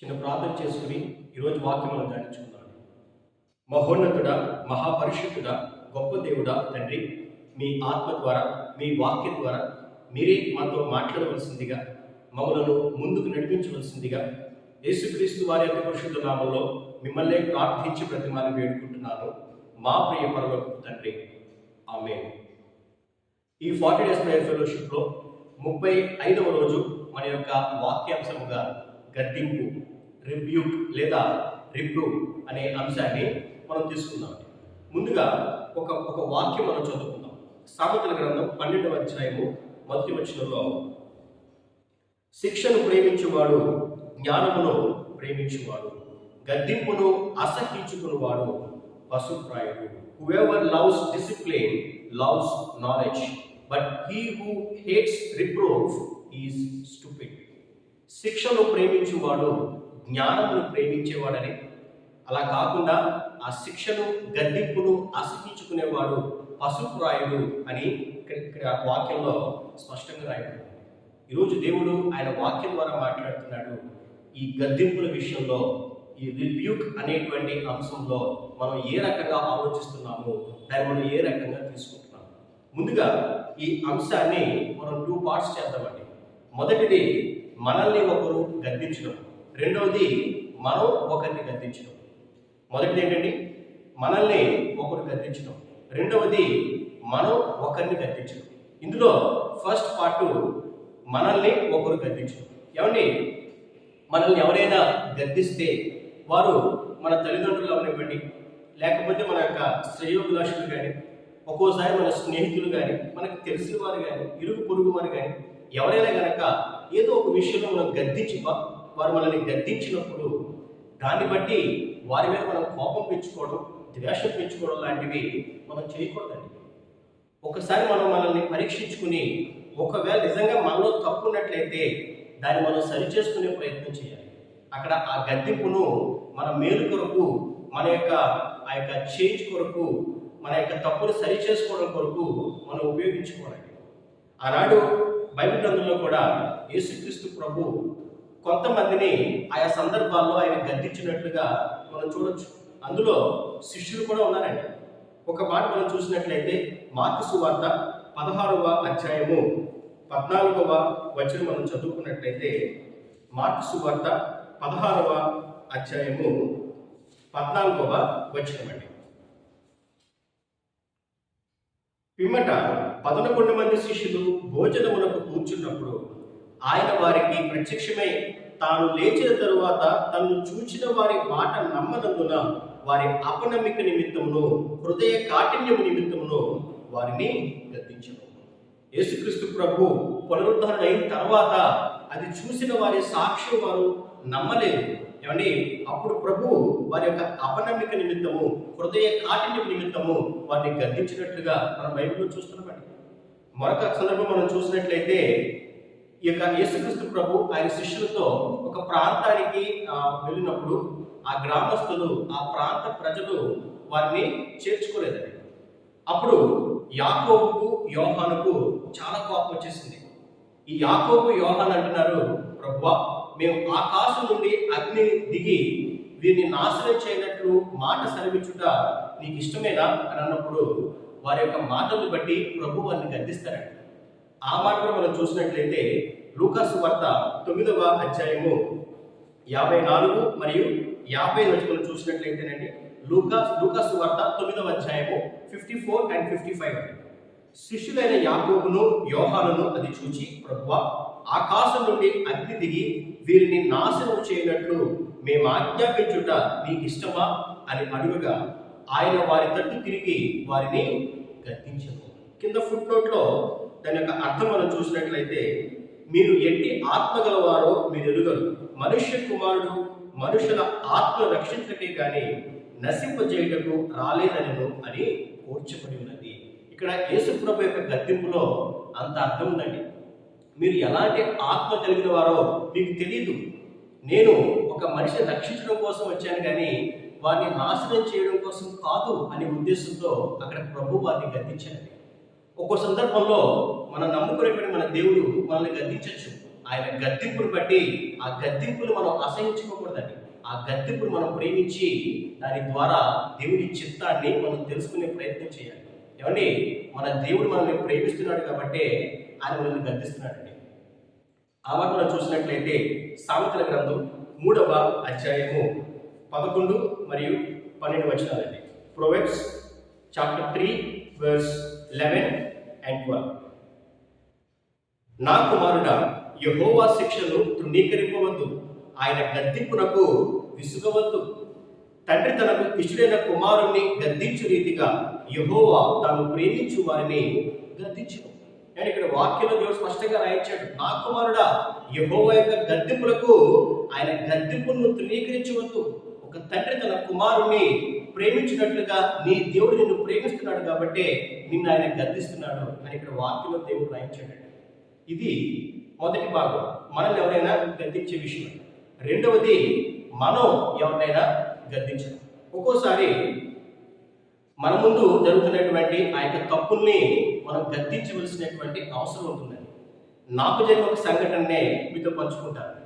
చిన్న ప్రార్థన చేసుకుని ఈరోజు వాక్యములను ధ్యానించుకున్నాను ధ్యానించుకుందాం. మహోన్నతుడా మహాపరిషుద్ధుడా గొప్ప దేవుడా తండ్రి మీ ఆత్మ ద్వారా మీ వాక్యం ద్వారా మీరే మాతో మాట్లాడవలసిందిగా మమ్మలను ముందుకు నడిపించవలసిందిగా యేసుక్రీస్తు వారి యొక్క పరిశుద్ధ నామంలో మిమ్మల్నే ప్రార్థించి ప్రతిమాని వేడుకుంటున్నాను. మా ప్రియ పరలోక తండ్రి ఆమె ఈ ఫార్టీ డేస్ ప్రేయర్ ఫెలోషిప్లో ముప్పై ఐదవ రోజు మన యొక్క వాక్యాంశముగా గద్దింపు రిబ్యూట్ లేదా రిప్రూవ్ అనే అంశాన్ని మనం తీసుకుందాం. ముందుగా ఒక ఒక వాక్యం మనం చదువుకుందాం. సామెతల గ్రంథం పన్నెండవ అధ్యాయము మొదటి వచ్చినలో శిక్షను ప్రేమించువాడు జ్ఞానమును ప్రేమించువాడు గద్దింపును అసహించుకునివాడు పశుప్రాయుడు. Whoever loves discipline loves knowledge but he who hates reprove is stupid శిక్షను ప్రేమించువాడు జ్ఞానమును ప్రేమించేవాడని. అలా కాకుండా ఆ శిక్షను గద్దింపును అసహించుకునేవాడు పశుప్రాయుడు అని ఇక్కడ వాక్యంలో స్పష్టంగా రాయబడింది. ఈరోజు దేవుడు ఆయన వాక్యం ద్వారా మాట్లాడుతున్నాడు. ఈ గద్దింపుల విషయంలో ఈ రిబ్యూక్ అనేటువంటి అంశంలో మనం ఏ రకంగా ఆలోచిస్తున్నాము దాన్ని మనం ఏ రకంగా తీసుకుంటున్నాము ముందుగా ఈ అంశాన్ని మనం టూ పార్ట్స్ చేద్దామండి. మొదటిది మనల్ని ఒకరు గద్దించడం రెండవది మనం ఒకరిని గద్దించడం. మొదటిది ఏంటండి? మనల్ని ఒకరు గద్దించడం. రెండవది మనం ఒకరిని గద్దించడం. ఇందులో ఫస్ట్ పార్ట్ మనల్ని ఒకరు గద్దించడం. ఏమండి? మనల్ని ఎవరైనా గద్దిస్తే వారు మన తల్లిదండ్రులు అవనివ్వండి లేకపోతే మన యొక్క శ్రేయోభిలాషులు కానీ ఒక్కోసారి మన స్నేహితులు కానీ మనకు తెలిసిన వారు కానీ ఇరుగు పొరుగు వారు కానీ ఎవరైనా కనుక ఏదో ఒక విషయంలో మనం గద్దించి వారు మనల్ని గద్దించినప్పుడు దాన్ని బట్టి వారి మీద మనం కోపం పెంచుకోవడం ద్వేషం పెంచుకోవడం లాంటివి మనం చేయకూడదండి. ఒకసారి మనం మనల్ని పరీక్షించుకుని ఒకవేళ నిజంగా మనలో తప్పు ఉన్నట్లయితే దాన్ని మనం సరిచేసుకునే ప్రయత్నం చేయాలి. అక్కడ ఆ గద్దెంపును మన మేలు కొరకు మన యొక్క ఆ యొక్క చేంజ్ కొరకు మన యొక్క తప్పును సరి చేసుకోవడం కొరకు మనం ఉపయోగించుకోవాలి. ఆనాడు బైబిల్ గ్రంథంలో కూడా యేసుక్రీస్తు ప్రభు కొంతమందిని ఆయా సందర్భాల్లో ఆయన గద్దించినట్లుగా మనం చూడొచ్చు. అందులో శిష్యులు కూడా ఉన్నారండి. ఒక మాట మనం చూసినట్లయితే మార్కు సువార్త పదహారవ అధ్యాయము పద్నాలుగవ వచనం మనం చదువుకున్నట్లయితే మార్కు సువార్త పదహారవ అధ్యాయము పద్నాలుగవ వచనం అండి పిమ్మట పదకొండు మంది శిష్యులు భోజనమునకు కూర్చున్నప్పుడు ఆయన వారికి ప్రత్యక్షమై తాను లేచిన తరువాత తను చూచిన వారి మాట నమ్మనందున వారి అపనమ్మిక నిమిత్తమును హృదయ కాఠిన్యము నిమిత్తమును వారిని గద్దించను. యేసుక్రీస్తు ప్రభు పునరుద్ధరణ అయిన తర్వాత అది చూసిన వారి సాక్ష్యం వారు నమ్మలేదు. ఏమండి? అప్పుడు ప్రభు వారి యొక్క అపనమ్మిక నిమిత్తము హృదయ కాఠిన్యం నిమిత్తము వారిని గద్దించినట్లుగా మనం బైబిల్లో చూస్తున్నామండి మరొక సందర్భం మనం చూసినట్లయితే ఈ యొక్క యేసుక్రీస్తు ప్రభు ఆయన శిష్యులతో ఒక ప్రాంతానికి వెళ్ళినప్పుడు ఆ గ్రామస్తులు ఆ ప్రాంత ప్రజలు వారిని చేర్చుకోలేదండి అప్పుడు యాకోబుకు యోహానుకు చాలా కోపం వచ్చేసింది. ఈ యాకోబు యోహాన్ అంటున్నారు ప్రభువా మేము ఆకాశం నుండి అగ్ని దిగి వీరిని నాశనం చేయనట్లు మాట సరిపించుట నీకు ఇష్టమేనా? అని అన్నప్పుడు వారి యొక్క మాటలు బట్టి ప్రభు వారిని గద్దిస్తారండి ఆ మాట మనం చూసినట్లయితే లూకాసు వార్త తొమ్మిదవ అధ్యాయము యాభై నాలుగు మరియు యాభై వచనం చూసినట్లయితేనండి లూకాస్ లూకాసు వార్త తొమ్మిదవ అధ్యాయము fifty four and fifty five శిష్యులైన యాకోబును యోహానును అది చూచి ప్రభువ ఆకాశం నుండి అగ్ని దిగి వీరిని నాశనం చేయనట్లు మేము ఆజ్ఞాపించుట మీకు ఇష్టమా అని అడుగగా ఆయన వారి తట్టు తిరిగి వారిని గద్దించను. కింద ఫుట్ నోట్లో దాని యొక్క అర్థం మనం చూసినట్లయితే మీరు ఎట్టి ఆత్మ గలవారో మీరు ఎరుగరు. మనుష్య కుమారుడు మనుషుల ఆత్మ రక్షించకే కానీ నశింపజేయటకు రాలేదనను అని కోర్చబడి ఉన్నది. ఇక్కడ యేసుప్రభు యొక్క గద్దెంపులో అంత అర్థం ఉందండి. మీరు ఎలాంటి ఆత్మ కలిగిన వారో మీకు తెలియదు నేను ఒక మనిషిని రక్షించడం కోసం వచ్చాను కానీ వారిని నాశనం చేయడం కోసం కాదు అనే ఉద్దేశంతో అక్కడ ప్రభు వారిని గద్దించాడు ఒక్కో సందర్భంలో మనం నమ్ముకునేటువంటి మన దేవుడు మనల్ని గద్దించవచ్చు ఆయన గద్దింపును బట్టి ఆ గద్దింపును మనం అసహించుకోకూడదండి ఆ గద్దింపును మనం ప్రేమించి దాని ద్వారా దేవుని చిత్తాన్ని మనం తెలుసుకునే ప్రయత్నం చేయాలి. ఏమండి? మన దేవుడు మనల్ని ప్రేమిస్తున్నాడు కాబట్టి ఆయన మనల్ని గద్దిస్తున్నాడండి. ఆ మాట మనం చూసినట్లయితే సామెతల గ్రంథం మూడవ అధ్యాయము పదకొండు మరియు పన్నెండు వచనాలండి. Proverbs chapter three verse eleven and twelve. నా కుమారుడా యహోవా శిక్షను తృణీకరింపవద్దు. ఆయన గద్దింపునకు విసుగవద్దు. తండ్రి తనకు ఇష్టడైన కుమారుణ్ణి గద్దించు రీతిగా యహోవా తాను ప్రేమించు వారిని గద్దించు నేను ఇక్కడ వాక్యంలో దేవుడు స్పష్టంగా రాయించాడు. నా కుమారుడా యహోవా యొక్క గద్దింపులకు ఆయన గద్దింపును తృణీకరించవద్దు. ఒక తండ్రి తన కుమారుణ్ణి ప్రేమించినట్లుగా నీ దేవుడు నిన్ను ప్రేమిస్తున్నాడు కాబట్టి నిన్ను ఆయన గర్దిస్తున్నాడు అని ఇక్కడ వాక్యంలో దేవుడు రాయించాడు ఇది మొదటి భాగం. మనల్ని ఎవరైనా గద్దించే విషయం. రెండవది మనం ఎవరినైనా గద్దించడం. ఒక్కోసారి మన ముందు జరుగుతున్నటువంటి ఆ యొక్క తప్పుల్ని మనం గద్దించవలసినటువంటి అవసరం ఉంటుందండి. నాకు జరిగిన ఒక సంఘటననే మీతో పంచుకుంటాను.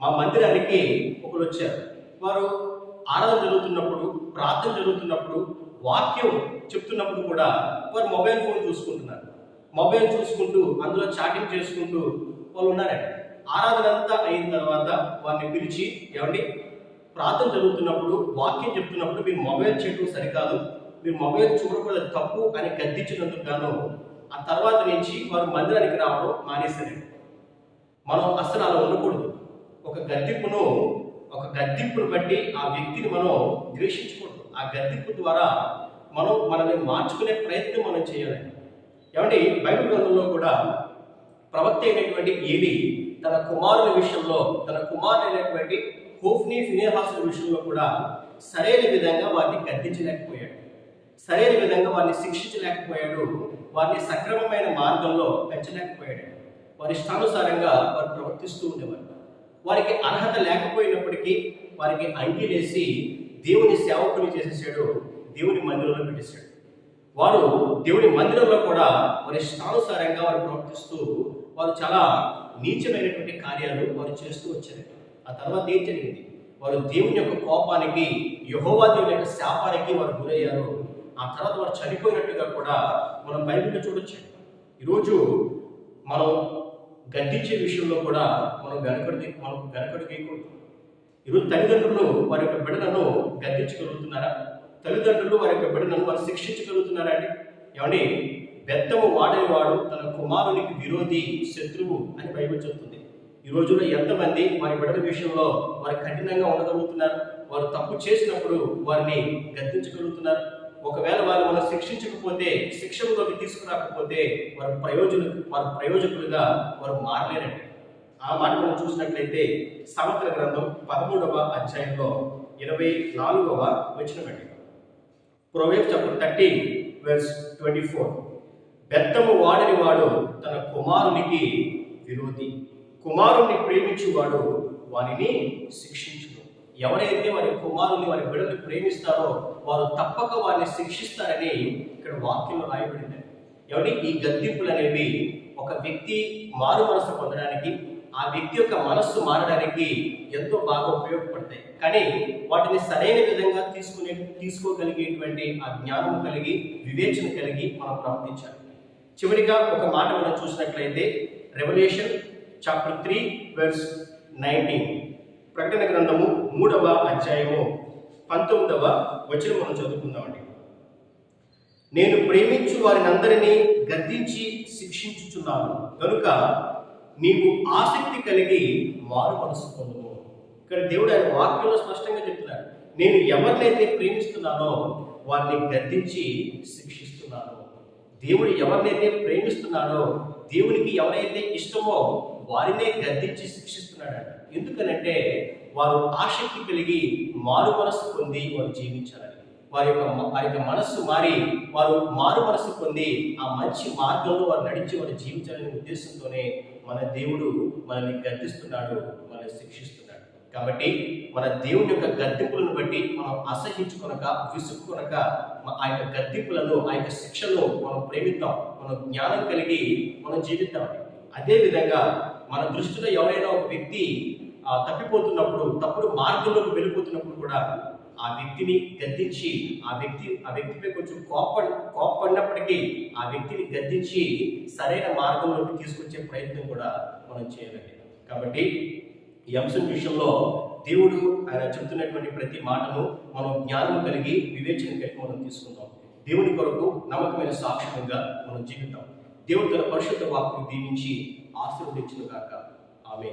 మా మందిరానికి ఒకరు వచ్చారు. వారు ఆరాధన జరుగుతున్నప్పుడు ప్రార్థన జరుగుతున్నప్పుడు వాక్యం చెప్తున్నప్పుడు కూడా వారు మొబైల్ ఫోన్ చూసుకుంటున్నారు. మొబైల్ చూసుకుంటూ అందులో చాటింగ్ చేసుకుంటూ వాళ్ళు ఉన్నారండి. ఆరాధన అంతా అయిన తర్వాత వారిని పిలిచి ఏమండి? ప్రార్థన జరుగుతున్నప్పుడు వాక్యం చెప్తున్నప్పుడు మీరు మొబైల్ చేయడం సరికాదు. మీరు మొబైల్ చూడకూడదు తప్పు అని గద్దించినందుకు గాను ఆ తర్వాత నుంచి వారు మందిరానికి రావడం మానేశారండి. మనం అసలు అలా ఉండకూడదు. ఒక గద్దింపును ఒక గద్దింపును బట్టి ఆ వ్యక్తిని మనం ద్వేషించకూడదు. ఆ గద్దింపు ద్వారా మనం మనల్ని మార్చుకునే ప్రయత్నం మనం చేయాలి. ఏమంటే బైబిల్ గ్రంథంలో కూడా ప్రవక్త అయినటువంటి ఏవి తన కుమారుల విషయంలో తన కుమారుడు అయినటువంటి హోఫ్ని ఫినేహాసుల విషయంలో కూడా సరైన విధంగా వారిని గద్దించలేకపోయాడు. సరైన విధంగా వారిని శిక్షించలేకపోయాడు. వారిని సక్రమమైన మార్గంలో పెంచలేకపోయాడు. వారి ఇష్టానుసారంగా వారు ప్రవర్తిస్తూ ఉండేవారు. వారికి అర్హత లేకపోయినప్పటికీ వారికి అంగీలేసి దేవుని సేవకుని చేసేసాడు దేవుని మందిరంలో పెట్టేశాడు. వారు దేవుని మందిరంలో కూడా వారి ఇష్టానుసారంగా వారు ప్రవర్తిస్తూ వారు చాలా నీచమైనటువంటి కార్యాలు వారు చేస్తూ వచ్చారు. ఆ తర్వాత ఏం జరిగింది? వారు దేవుని యొక్క కోపానికి యహోవా దేవుని యొక్క శాపానికి వారు గురయ్యారు. ఆ తర్వాత వారు చనిపోయినట్టుగా కూడా మనం బైబిల్లో చూడొచ్చు. ఈరోజు మనం గడ్డించే విషయంలో కూడా మనం వెనకడి మనం వెనకడు వేయకూడదు. ఈరోజు తల్లిదండ్రులు వారి యొక్క బిడ్డలను గద్దించగలుగుతున్నారా? తల్లిదండ్రులు వారి యొక్క బిడ్డలను వారు శిక్షించగలుగుతున్నారా అండి? ఏమండి? బెత్తము వాడని వాడు తన కుమారునికి విరోధి శత్రువు అని బైబిల్ చెప్తుంది. ఈ రోజుల్లో ఎంతమంది వారి బిడ్డల విషయంలో వారు కఠినంగా ఉండగలుగుతున్నారు? వారు తప్పు చేసినప్పుడు వారిని గద్దించగలుగుతున్నారు? ఒకవేళ వారు మనం శిక్షించకపోతే శిక్షణలోకి తీసుకురాకపోతే వారు ప్రయోజన వారు ప్రయోజకులుగా వారు మారలేరండి. ఆ మాట మనం చూసినట్లయితే సమగ్ర గ్రంథం పదమూడవ అధ్యాయంలో ఇరవై నాలుగవ వచనమండి proverb chapter thirteen verse twenty four బెత్తము వాడని వాడు తన కుమారునికి విరోధి. కుమారుణ్ణి ప్రేమించువాడు వానిని శిక్షించు ఎవరైతే వారి కుమారుని వారి బిడ్డలు ప్రేమిస్తారో వారు తప్పక వారిని శిక్షిస్తారని ఇక్కడ వాక్యంలో రాయబడింది. ఎవరి ఈ గద్దింపులు అనేవి ఒక వ్యక్తి మారు మనసు పొందడానికి ఆ వ్యక్తి యొక్క మనస్సు మారడానికి ఎంతో బాగా ఉపయోగపడతాయి. కానీ వాటిని సరైన విధంగా తీసుకునే తీసుకోగలిగేటువంటి ఆ జ్ఞానం కలిగి వివేచన కలిగి మనం ప్రవర్తించాలి. చివరిగా ఒక మాట మనం చూసినట్లయితే revelation chapter three verse nineteen ప్రకటన గ్రంథము మూడవ అధ్యాయము పంతొమ్మిదవ వచనం మనం చదువుకుందామండి. నేను ప్రేమించు వారిని అందరినీ గద్దించి శిక్షించుచున్నాను. కనుక నీవు ఆసక్తి కలిగి మారు మనసు పొందుము. ఇక్కడ దేవుడు ఆయన వాక్యంలో స్పష్టంగా చెప్తున్నాడు నేను ఎవరినైతే ప్రేమిస్తున్నానో వారిని గద్దించి శిక్షిస్తున్నాను. దేవుడు ఎవరినైతే ప్రేమిస్తున్నాడో దేవునికి ఎవరైతే ఇష్టమో వారినే గద్దించి శిక్షిస్తున్నాడు ఎందుకనంటే వారు ఆసక్తి కలిగి మారు మనస్సు పొంది వారు జీవించాలని. వారి యొక్క వారి యొక్క మనస్సు మారి వారు మారు మనస్సు పొంది ఆ మంచి మార్గంలో వారు నడిచి వారు జీవించాలనే ఉద్దేశంతోనే మన దేవుడు మనల్ని గద్దిస్తున్నాడు మనల్ని శిక్షిస్తున్నాడు. కాబట్టి మన దేవుని యొక్క గద్దింపులను బట్టి మనం అసహించుకొనక విసుక్కునక ఆ యొక్క గద్దింపులను ఆ యొక్క శిక్షను మనం ప్రేమిద్దాం. మనం జ్ఞానం కలిగి మనం జీవిద్దాం. అదే విధంగా మన దృష్టిలో ఎవరైనా ఒక వ్యక్తి తప్పిపోతున్నప్పుడు తప్పుడు మార్గంలోకి వెళ్ళిపోతున్నప్పుడు కూడా ఆ వ్యక్తిని గద్దించి ఆ వ్యక్తి ఆ వ్యక్తిపై కొంచెం కోప కోపడినప్పటికీ ఆ వ్యక్తిని గద్దించి సరైన మార్గంలోకి తీసుకొచ్చే ప్రయత్నం కూడా మనం చేయగలిగాం. కాబట్టి ఈ అంశం విషయంలో దేవుడు ఆయన చెప్తున్నటువంటి ప్రతి మాటను మనం జ్ఞానం కలిగి వివేచన కలిగి మనం తీసుకుందాం. దేవుని కొరకు నమ్మకమైన సాక్ష్యంగా మనం జీవితాం దేవుడు తన పరిశుద్ధ వాక్కును దీవించి ఆశీర్వదించిన కాక ఆమె